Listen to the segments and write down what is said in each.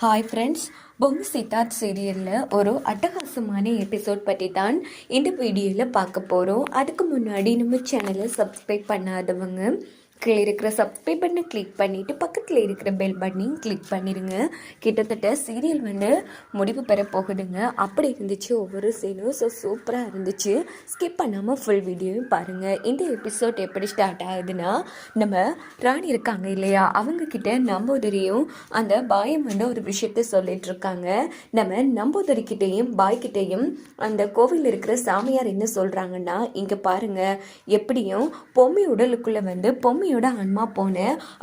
Hi friends பொம்மை சித்தார்த் சீரியலில் ஒரு அட்டகாசமான எபிசோட் பற்றி தான் இந்த வீடியோவில் பார்க்க போகிறோம் அதுக்கு முன்னாடி நம்ம சேனலை சப்ஸ்கிரைப் பண்ணாதவங்க கீழே இருக்கிற சப்ஸ்கிரைப் பண்ண கிளிக் பண்ணிவிட்டு பக்கத்தில் இருக்கிற பெல் பட்டனையும் கிளிக் பண்ணிடுங்க கிட்டத்தட்ட சீரியல் வந்து முடிவு பெற போகுதுங்க. அப்படி இருந்துச்சு ஒவ்வொரு சீனும் ஸோ சூப்பராக இருந்துச்சு. ஸ்கிப் பண்ணாமல் ஃபுல் வீடியோவும் பாருங்கள் இந்த எபிசோட் எப்படி ஸ்டார்ட் ஆகுதுன்னா நம்ம ராணி இருக்காங்க இல்லையா அவங்கக்கிட்ட நம்போதரியும் அந்த பாயம் வந்து ஒரு விஷயத்த சொல்லிட்டு இருக்காங்க. நம்ம நம்பூதிரிக்கிட்டேயும் பாய்கிட்டேயும் அந்த கோவில் இருக்கிற சாமியார் என்ன சொல்கிறாங்கன்னா இங்கே பாருங்க எப்படியும் பொம்மை உடலுக்குள்ளே வந்து பொம்மை பொம்மியோட ஆன்மா போன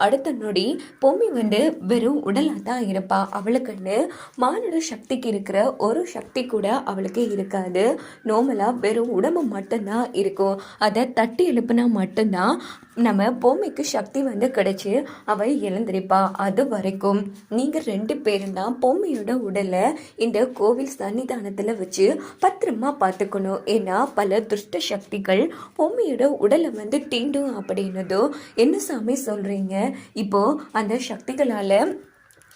அடுத்த நொடி பொம்மி வந்து வெறும் உடலாக தான் இருப்பா. அவளுக்குன்னு மானுட சக்திக்கு இருக்கிற ஒரு சக்தி கூட அவளுக்கு இருக்காது. நார்மலாக வெறும் உடம்பு மட்டும்தான் இருக்கும். அதை தட்டி எழுப்புனா மட்டும்தான் நம்ம பொம்மைக்கு சக்தி வந்து கிடைச்சி அவள் எழுந்திருப்பா. அது வரைக்கும் நீங்கள் ரெண்டு பேரும் தான் பொம்மையோட உடலை இந்த கோவில் சன்னிதானத்தில் வச்சு பத்திரமா பார்த்துக்கணும். ஏன்னா பல துஷ்ட சக்திகள் பொம்மையோட உடலை வந்து தீண்டும் அப்படின்னதும் என்ன சாமி சொல்கிறீங்க இப்போது அந்த சக்திகளால்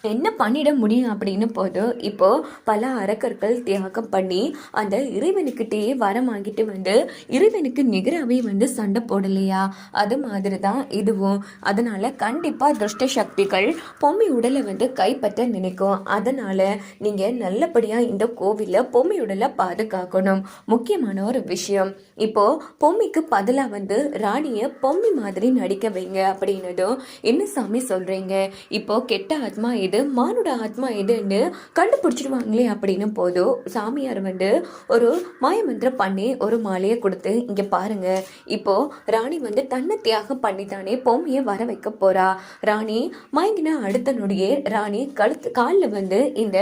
என்ன பண்ணிட முடியும் அப்படின்னு போது இப்போ பல அரக்கர்கள் தியாகம் பண்ணி அந்த இறைவனுக்கிட்டேயே வரம் வாங்கிட்டு வந்து இறைவனுக்கு நிகராகவே வந்து சண்டை போடலையா? அது மாதிரி தான் இதுவும். அதனால கண்டிப்பாக துஷ்ட சக்திகள் பொம்மி உடலை வந்து கைப்பற்ற நினைக்கும். அதனால நீங்கள் நல்லபடியாக இந்த கோவிலில் பொம்மி உடலை பாதுகாக்கணும். முக்கியமான ஒரு விஷயம். இப்போ பொம்மிக்கு பதிலாக வந்து ராணியை பொம்மி மாதிரி நடிக்க வைங்க அப்படின்னதும் என்ன சாமி சொல்கிறீங்க இப்போ கெட்ட ஆத்மா எது மானோட ஆத்மா எதுன்னு கண்டுபிடிச்சிடுவாங்களே அப்படின்னு போதும் சாமியார் வந்து ஒரு மாயமந்திரம் பண்ணி ஒரு மாலையை கொடுத்து இங்கே பாருங்க இப்போ ராணி வந்து தன்னை தியாகம் பண்ணி தானே பொம்மையை வர வைக்க போறா. ராணி மயங்கின அடுத்த நொடியே ராணி கழுத்து காலில் வந்து இந்த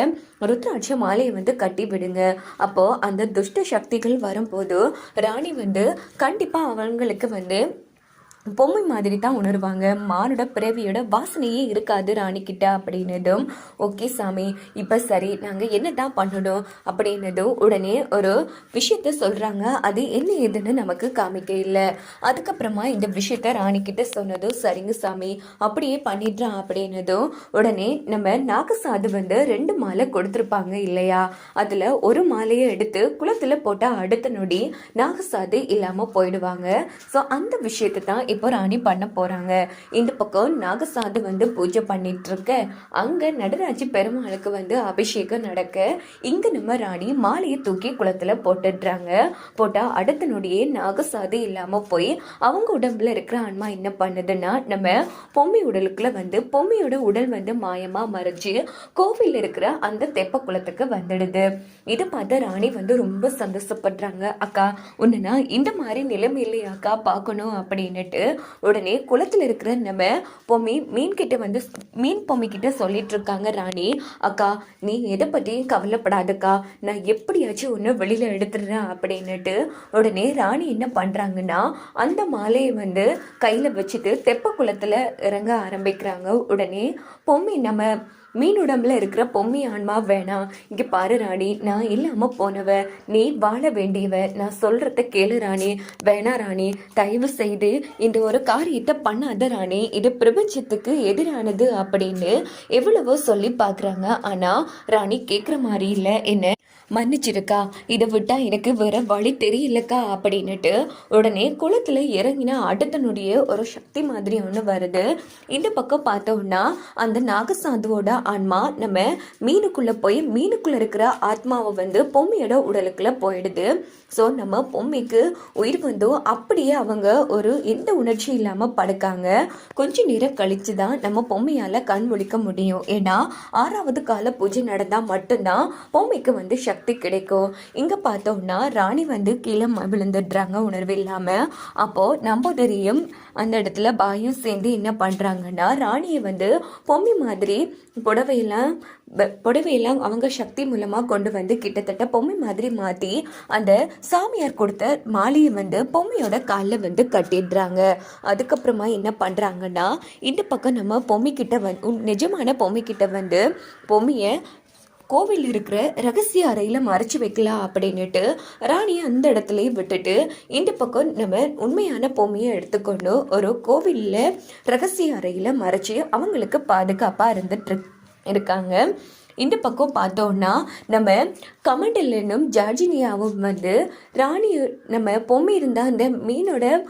ருத்ராட்ச மாலையை வந்து கட்டி விடுங்க. அப்போ அந்த துஷ்ட சக்திகள் வரும்போது ராணி வந்து கண்டிப்பாக அவங்களுக்கு வந்து பொம்மை மாதிரி தான் உணர்வாங்க. மானுட பிறவியோட வாசனையே இருக்காது ராணிக்கிட்ட அப்படின்னதும் ஓகே சாமி இப்போ சரி நாங்கள் என்ன தான் பண்ணணும்? அப்படின்னதும் உடனே ஒரு விஷயத்த சொல்கிறாங்க அது என்ன ஏதுன்னு நமக்கு காமிக்க இல்லை. அதுக்கப்புறமா இந்த விஷயத்த ராணிக்கிட்ட சொன்னதும் சரிங்க சாமி அப்படியே பண்ணிடுறான் அப்படின்னதும் உடனே நம்ம நாகசாது வந்து ரெண்டு மாலை கொடுத்துருப்பாங்க இல்லையா? அதில் ஒரு மாலையை எடுத்து குளத்தில் போட்டால் அடுத்த நொடி நாகசாது இல்லாமல் போயிடுவாங்க. ஸோ அந்த விஷயத்தை தான் இப்போ ராணி பண்ண போகிறாங்க இந்த பக்கம் நாகசாது வந்து பூஜை பண்ணிட்டு இருக்க அங்கே நடராஜி பெருமாளுக்கு வந்து அபிஷேகம் நடக்க இங்கே நம்ம ராணி மாலையை தூக்கி குளத்தில் போட்டுடுறாங்க. போட்டால் அடுத்த நொடியே நாகசாது இல்லாமல் போய் அவங்க உடம்புல இருக்கிற ஆன்மா என்ன பண்ணுதுன்னா நம்ம பொம்மி உடலுக்குள்ள வந்து பொம்மியோட உடல் வந்து மாயமாக மறைஞ்சு கோவிலில் இருக்கிற அந்த தெப்ப குளத்துக்கு வந்துடுது. இதை பார்த்த ராணி வந்து ரொம்ப சந்தோஷப்படுறாங்க. அக்கா உன்னை இந்த மாதிரி நிலைமையிலையாக்கா பார்க்கணும் அப்படின்னுட்டு உடனே குளத்தில் இருக்கிற நம்ம பொம்மி மீன் கிட்ட வந்து மீன் பொம்மி கிட்ட சொல்லிட்டு இருக்காங்க ராணி. அக்கா நீ எதை பற்றியும் கவலைப்படாதக்கா. நான் எப்படியாச்சும் ஒன்று வெளியில் எடுத்துடுறேன் அப்படின்னுட்டு உடனே ராணி என்ன பண்ணுறாங்கன்னா அந்த மாலையை வந்து கையில் வச்சுட்டு தெப்ப குளத்தில் இறங்க ஆரம்பிக்கிறாங்க. உடனே பொம்மி நம்ம மீன் உடம்புல இருக்கிற பொம்மி ஆன்மா வேணாம் இங்கே பாரு ராணி நான் இல்லாமல் போனவ நீ வாழ வேண்டியவ நான் சொல்கிறத கேளு ராணி. வேணா ராணி தயவு செய்து இந்த ஒரு காரியத்தை பண்ணாத ராணி. இது பிரபஞ்சத்துக்கு எதிரானது அப்படின்னு எவ்வளவோ சொல்லி பார்க்குறாங்க ஆனால் ராணி கேட்குற மாதிரி இல்லை. என்ன? மன்னிச்சிருக்கா? இதை விட்டா எனக்கு வேற வழி தெரியலக்கா அப்படின்னுட்டு உடனே குளத்துல இறங்கின அடுத்த ஒரு சக்தி மாதிரி ஒன்று வருது. இந்த பக்கம் பார்த்தோம்னா அந்த நாகசாதுவோட ஆன்மா நம்ம மீனுக்குள்ளே போய் மீனுக்குள்ளே இருக்கிற ஆத்மாவை வந்து பொம்மையோட உடலுக்குள்ளே போயிடுது. ஸோ நம்ம பொம்மைக்கு உயிர் வந்தோ அப்படியே அவங்க ஒரு எந்த உணர்ச்சி இல்லாமல் படுக்காங்க. கொஞ்ச நேரம் கழிச்சு தான் நம்ம பொம்மையால் கண் முழிக்க முடியும். ஏன்னா ஆறாவது கால பூஜை நடந்தால் மட்டும்தான் பொம்மைக்கு வந்து சக்தி கிடைக்கும். இங்கே பார்த்தோம்னா ராணி வந்து கீழே விழுந்துடுறாங்க உணர்வு இல்லாமல் அப்போது நம்போதரியும் அந்த இடத்துல பாயும் சேர்ந்து என்ன பண்ணுறாங்கன்னா ராணியை வந்து பொம்மி மாதிரி புடவையெல்லாம் புடவையெல்லாம் அவங்க சக்தி மூலமாக கொண்டு வந்து கிட்டத்தட்ட பொம்மை மாதிரி மாற்றி அந்த சாமியார் கொடுத்த மாலையை வந்து பொம்மையோட காலில் வந்து கட்டிடுறாங்க. அதுக்கப்புறமா என்ன பண்ணுறாங்கன்னா இந்த பக்கம் நம்ம பொம்மைக்கிட்ட வந் நிஜமான பொம்மைக்கிட்ட வந்து பொம்மையை கோவில் இருக்கிற ரகசிய அறையில் மறைச்சி வைக்கலாம் அப்படின்னுட்டு ராணியை அந்த இடத்துலையும் விட்டுட்டு இந்த பக்கம் நம்ம உண்மையான பொம்மையை எடுத்துக்கொண்டு ஒரு கோவிலில் ரகசிய அறையில் மறைச்சி அவங்களுக்கு பாதுகாப்பாக இருந்துட்டு இருக்காங்க. இந்த பக்கம் பார்த்தோன்னா நம்ம கமண்டலனும் ஜார்ஜினியாவும் வந்து ராணி நம்ம பொம்மை இருந்தால் அந்த மீனோட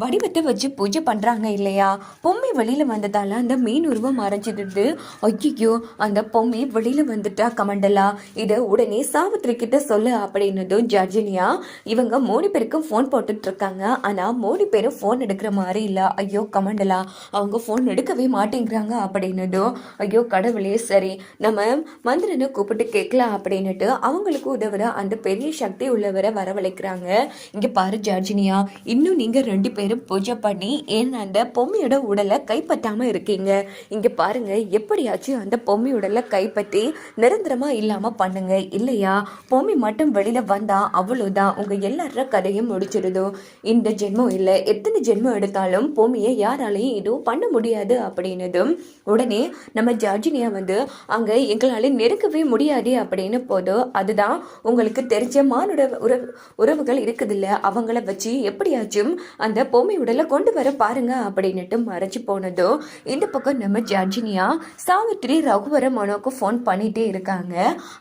வடிவத்தை வச்சு பூஜை பண்ணுறாங்க இல்லையா? பொம்மை வெளியில் வந்ததால் அந்த மீன் உருவம் மறைஞ்சிடுது. ஐயோ அந்த பொம்மை வெளியில் வந்துட்டா கமண்டலா? இதை உடனே சாவித்ரி கிட்ட சொல்லு அப்படின்னதும் ஜர்ஜினியா இவங்க மூணு பேருக்கும் ஃபோன் போட்டுட்டு இருக்காங்க ஆனால் மூணு பேரும் ஃபோன் எடுக்கிற மாதிரி இல்லை. ஐயோ கமண்டலா அவங்க ஃபோன் எடுக்கவே மாட்டேங்கிறாங்க அப்படின்னதும் ஐயோ கடவுளே சரி நம்ம மந்திரனை கூப்பிட்டு கேட்கலாம் அப்படின்னுட்டு அவங்களுக்கு உதவுற அந்த பெரிய சக்தி உள்ளவரை வரவழைக்கிறாங்க. இங்கே பாரு ஜார்ஜினியா இன்னும் நீங்கள் ரெண்டு பேர் பேரும் பூஜை பண்ணி ஏன் அந்த பொம்மையோட உடலை கைப்பற்றாமல் இருக்கீங்க? இங்கே பாருங்கள் எப்படியாச்சும் அந்த பொம்மை உடலை கைப்பற்றி நிரந்தரமாக இல்லாமல் பண்ணுங்க. இல்லையா? பொம்மை மட்டும் வெளியில் வந்தால் அவ்வளோதான் உங்கள் எல்லார கதையும் முடிச்சிடுதோ? இந்த ஜென்மம் இல்லை. எத்தனை ஜென்மம் எடுத்தாலும் பொம்மையை யாராலையும் எதுவும் பண்ண முடியாது அப்படின்னதும் உடனே நம்ம ஜார்ஜினியா வந்து அங்கே எங்களால் நெருக்கவே முடியாது அப்படின்னு போதோ அதுதான் உங்களுக்கு தெரிஞ்ச மானுட உறவு உறவுகள் இருக்குதுல்ல. அவங்கள வச்சு எப்படியாச்சும் அந்த பொம்மை உடலை கொண்டு வர பாருங்க அப்படின்னுட்டு மறைச்சு போனதோ இந்த பக்கம் நம்ம ஜார்ஜினியா சாவித்ரி ரகுவர மனோக்கு ஃபோன் பண்ணிட்டே இருக்காங்க.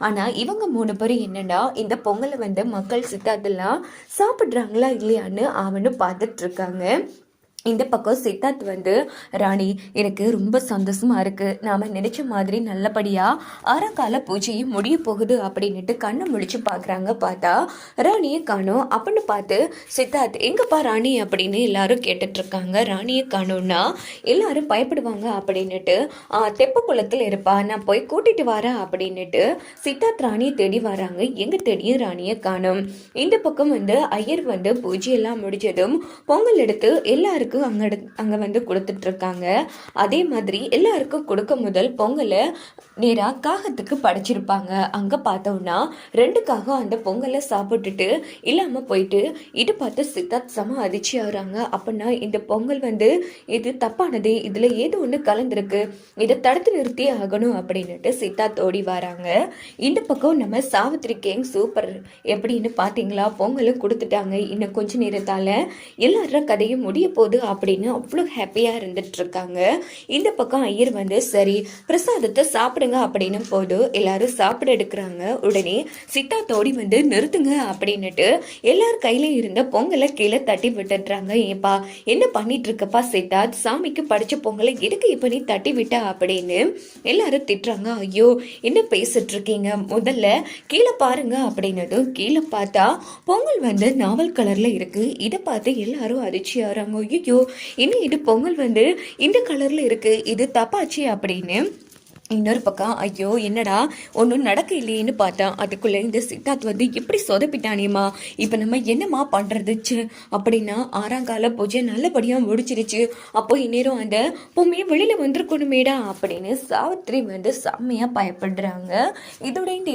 ஆனால் இவங்க மூணு பேரும் என்னன்னா இந்த பொங்கலை வந்து மக்கள் சித்தார்த்தெல்லாம் சாப்பிட்றாங்களா இல்லையான்னு அவனு பார்த்துட்டு இருக்காங்க. இந்த பக்கம் சித்தார்த் வந்து ராணி எனக்கு ரொம்ப சந்தோஷமா இருக்கு. நாம நினைச்ச மாதிரி நல்லபடியா அறக்கால பூஜையும் முடிய போகுது அப்படின்னுட்டு கண்ணை முழிச்சு பாக்குறாங்க பார்த்தா ராணியை காணும். அப்படின்னு பார்த்து சித்தார்த் எங்கப்பா ராணி? அப்படின்னு எல்லாரும் கேட்டுட்டு இருக்காங்க. ராணியை காணும்னா எல்லாரும் பயப்படுவாங்க அப்படின்னுட்டு தெப்ப குளத்தில் இருப்பா. நான் போய் கூட்டிட்டு வரேன் அப்படின்னுட்டு சித்தார்த் ராணியை தேடி வராங்க. எங்க தேடியும் ராணியை காணும். இந்த பக்கம் வந்து ஐயர் வந்து பூஜை எல்லாம் முடிஞ்சதும் பொங்கல் எடுத்து எல்லாருக்கும் எல்லாருக்கும் அங்கே அங்கே வந்து கொடுத்துட்ருக்காங்க. அதே மாதிரி எல்லாருக்கும் கொடுக்க முதல் பொங்கலை நேராக காகத்துக்கு படைச்சிருப்பாங்க. அங்கே பார்த்தோம்னா ரெண்டு காகம் அந்த பொங்கலை சாப்பிட்டுட்டு இல்லாமல் போயிட்டு இது பார்த்து சித்தார்த் சம அதிர்ச்சி ஆகுறாங்க. அப்படின்னா இந்த பொங்கல் வந்து இது தப்பானது இதில் ஏதோ ஒன்று கலந்துருக்கு இதை தடுத்து நிறுத்தி ஆகணும் அப்படின்னுட்டு சித்தார்த் ஓடி வராங்க. இந்த பக்கம் நம்ம சாவித்ரி கேங் சூப்பர். எப்படின்னு பார்த்தீங்களா? பொங்கலும் கொடுத்துட்டாங்க இன்னும் கொஞ்ச நேரத்தால். எல்லாரும் கதையும் முடிய போகுது. அப்படின்னு அவ்வளோ ஹாப்பியாக இருந்துட்டு இருக்காங்க இந்த பக்கம் ஐயர் வந்து சரி பிரசாதத்தை சாப்பிடுங்க அப்படின்னு போது எல்லாரும் சாப்பிட எடுக்கிறாங்க. உடனே சித்தா தோடி வந்து நிறுத்துங்க அப்படின்னுட்டு எல்லார் கையில இருந்த பொங்கலை கீழே தட்டி விட்டுடுறாங்க. ஏப்பா என்ன பண்ணிட்டு இருக்கப்பா சித்தா? சாமிக்கு படிச்ச பொங்கலை எதுக்கு இப்போ நீ தட்டி விட்ட? அப்படின்னு எல்லாரும் திட்டுறாங்க. ஐயோ என்ன பேசிட்டு இருக்கீங்க முதல்ல கீழே பாருங்க அப்படின்னதும் கீழே பார்த்தா பொங்கல் வந்து நாவல் கலர்ல இருக்கு. இதை பார்த்து எல்லாரும் அதிர்ச்சி ஆறாங்க ஐயோ இன்னும் இது பொங்கல் வந்து இந்த கலர்ல இருக்கு இது தப்பாச்சு அப்படின்னு. இன்னொரு பக்கம் ஐயோ என்னடா ஒன்றும் நடக்க இல்லையேன்னு பார்த்தேன் அதுக்குள்ளே இந்த சித்தார்த் வந்து எப்படி சொதப்பிட்டானேமா இப்போ நம்ம என்னம்மா பண்ணுறதுச்சு அப்படின்னா ஆறாங்கால பூஜை நல்லபடியாக முடிச்சிருச்சு. அப்போ இந்நேரம் அந்த பொம்மையை வெளியில் வந்திருக்கணுமேடா அப்படின்னு சாவித்ரி வந்து செம்மையாக பயப்படுறாங்க. இதோட இந்த